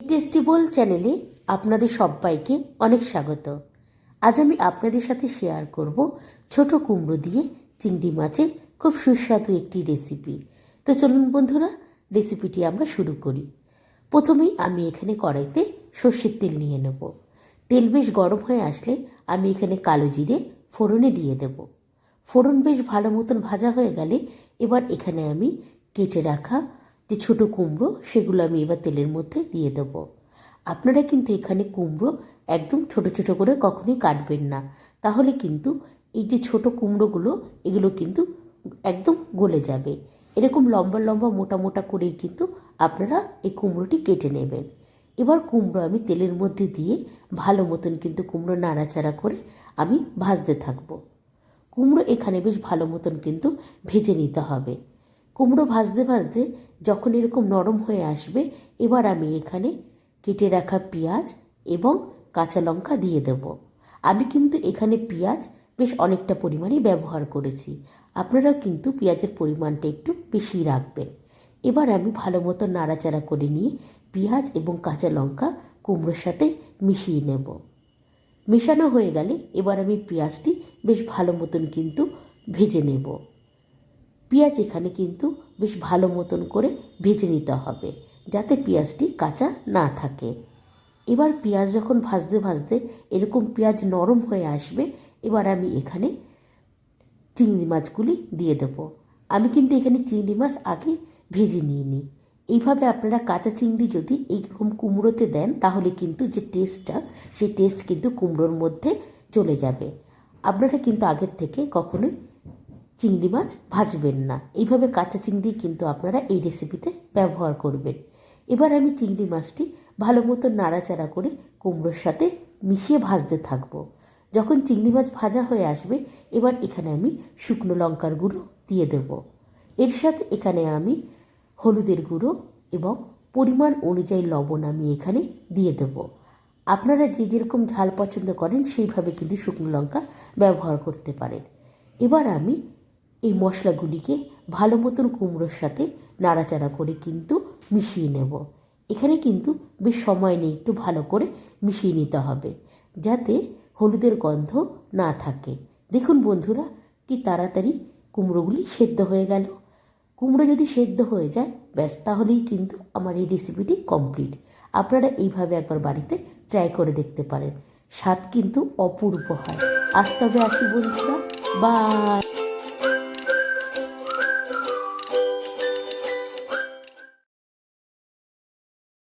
টেস্টিবল চ্যানেলে আপনাদের সবাইকে অনেক স্বাগত। আজ আমি আপনাদের সাথে শেয়ার করব ছোট কুমড়ো দিয়ে চিংড়ি মাছের খুব সুস্বাদু একটি রেসিপি তো চলুন বন্ধুরা রেসিপিটি আমরা শুরু করি। প্রথমেই আমি এখানে কড়াইতে সর্ষের তেল নিয়ে নেব। তেল বেশ গরম হয়ে আসলে আমি এখানে কালো জিরে ফোড়নে দিয়ে দেব। ফোড়ন বেশ ভালো মতন ভাজা হয়ে গেলে এবার এখানে আমি কেটে রাখা যে ছোট কুমড়ো, সেগুলো আমি এবার তেলের মধ্যে দিয়ে দেব। আপনারা কিন্তু এখানে কুমড়ো একদম ছোট ছোট করে কখনোই কাটবেন না। তাহলে কিন্তু এই যে ছোট কুমড়োগুলো, এগুলো কিন্তু একদম গলে যাবে। এরকম লম্বা লম্বা মোটা মোটা করেই কিন্তু আপনারা এই কুমড়োটি কেটে নেবেন। এবার কুমড়ো আমি তেলের মধ্যে দিয়ে ভালো মতন কিন্তু কুমড়ো নাড়াচাড়া করে আমি ভাজতে থাকব। কুমড়ো এখানে বেশ ভালো মতন কিন্তু ভেজে নিতে হবে। কুমড়ো ভাজতে ভাজতে যখন এরকম নরম হয়ে আসবে, এবার আমি এখানে কেটে রাখা পেঁয়াজ এবং কাঁচা লঙ্কা দিয়ে দেব। আমি কিন্তু এখানে পেঁয়াজ বেশ অনেকটা পরিমাণে ব্যবহার করেছি। আপনারাও কিন্তু পেঁয়াজের পরিমাণটা একটু বেশি রাখবেন। এবার আমি ভালো মতো নাড়াচাড়া করে নিয়ে পেঁয়াজ এবং কাঁচা লঙ্কা কুমড়োর সাথে মিশিয়ে নেব। মেশানো হয়ে গেলে এবার আমি পেঁয়াজটি বেশ ভালো মতন কিন্তু ভেজে নেব। পেঁয়াজ এখানে কিন্তু বেশ ভালো মতন করে ভেজে নিতে হবে, যাতে পেঁয়াজটি কাঁচা না থাকে। এবার পেঁয়াজ যখন ভাজতে ভাজতে এরকম পেঁয়াজ নরম হয়ে আসবে, এবার আমি এখানে চিংড়ি মাছগুলি দিয়ে দেবো। আমি কিন্তু এখানে চিংড়ি মাছ আগে ভেজে নিয়ে নিই এইভাবে আপনারা কাঁচা চিংড়ি যদি এইরকম কুমড়োতে দেন, তাহলে কিন্তু যে টেস্টটা সেই টেস্ট কিন্তু কুমড়োর মধ্যে চলে যাবে। আপনারা কিন্তু আগের থেকে কখনোই চিংড়ি মাছ ভাজবেন না। এইভাবে কাঁচা চিংড়ি কিন্তু আপনারা এই রেসিপিতে ব্যবহার করবেন। এবার আমি চিংড়ি মাছটি ভালো মতো নাড়াচাড়া করে কুমড়োর সাথে মিশিয়ে ভাজতে থাকব। যখন চিংড়ি মাছ ভাজা হয়ে আসবে, এবার এখানে আমি শুকনো লঙ্কার গুঁড়ো দিয়ে দেব। এর সাথে এখানে আমি হলুদের গুঁড়ো এবং পরিমাণ অনুযায়ী লবণ আমি এখানে দিয়ে দেব। আপনারা যে যেরকম ঝাল পছন্দ করেন, সেইভাবে কিন্তু শুকনো লঙ্কা ব্যবহার করতে পারেন। এবার আমি এই মশলাগুলিকে ভালো মতন কুমড়োর সাথে নাড়াচাড়া করে কিন্তু মিশিয়ে নেব। এখানে কিন্তু বেশ সময় নিয়ে একটু ভালো করে মিশিয়ে নিতে হবে যাতে হলুদের গন্ধ না থাকে। দেখুন বন্ধুরা, কি তাড়াতাড়ি কুমড়োগুলি সেদ্ধ হয়ে গেল। কুমড়ো যদি সেদ্ধ হয়ে যায়, ব্যাস তাহলেই কিন্তু আমার এই রেসিপিটি কমপ্লিট আপনারা এইভাবে একবার বাড়িতে ট্রাই করে দেখতে পারেন। স্বাদ কিন্তু অপূর্ব হয়। আজ তবে আসি বন্ধুরা। বাই